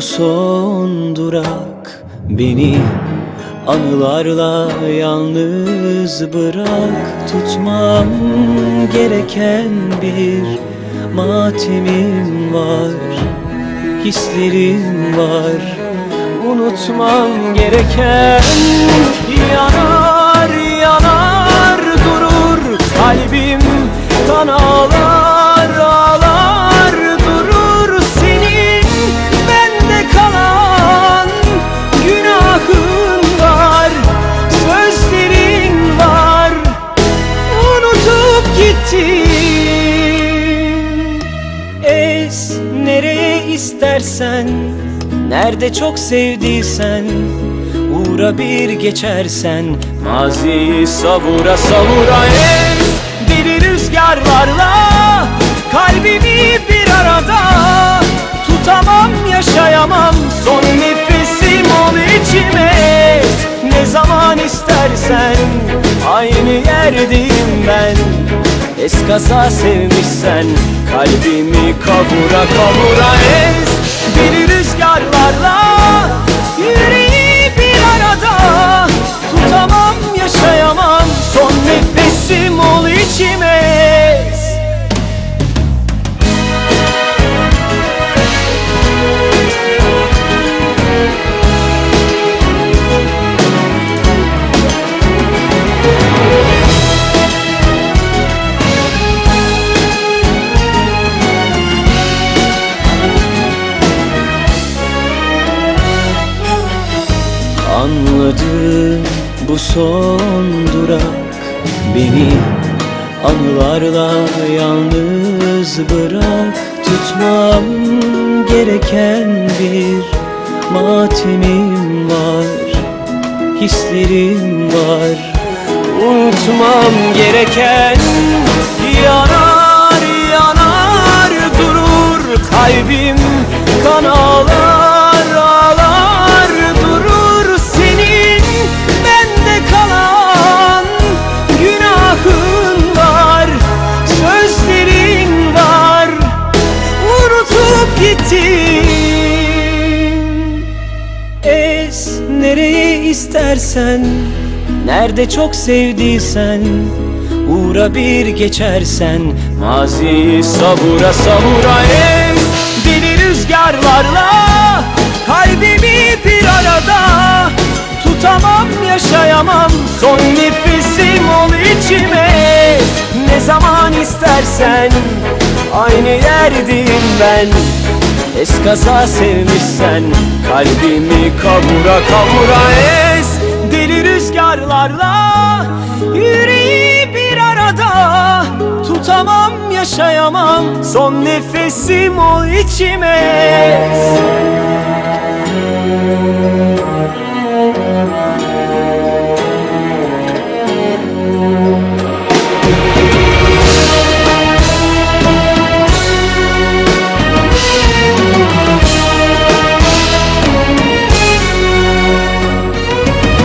son durak Beni. Anılarla yalnız bırak. Tutmam gereken bir matemim var. Hislerim var. Unutmam gereken Yanar yanar durur. Kalbim kan ağlar istersen Nerede çok sevdiysen Uğra bir geçersen Maziyi savura savura Es. Deli rüzgarlarla Kalbimi bir arada Tutamam yaşayamam. Son nefesim ol içime. Ne zaman istersen Aynı yerdeyim ben. Eskaza sevmişsen Kalbimi kavura kavura ez Deli rüzgarlarla Yüreği bir arada. Tutamam yaşayamam. Son nefesim ol içime Anladım bu son durak Beni. Anılarla yalnız bırak. Tutmam gereken bir matemim var. Hislerim var. Unutmam gereken Yanar yanar durur Kalbim istersen Nerede çok sevdiysen Uğra bir geçersen. Maziyi savura savura Ez deli rüzgarlarla Kalbimi bir arada Tutamam yaşayamam. Son nefesim ol içime Ne zaman istersen. Aynı yerdeyim ben Eskaza sevmişsen. Kalbimi kavura kavura ez karlarla Yüreği bir arada Tutamam yaşayamam. Son nefesim ol içime.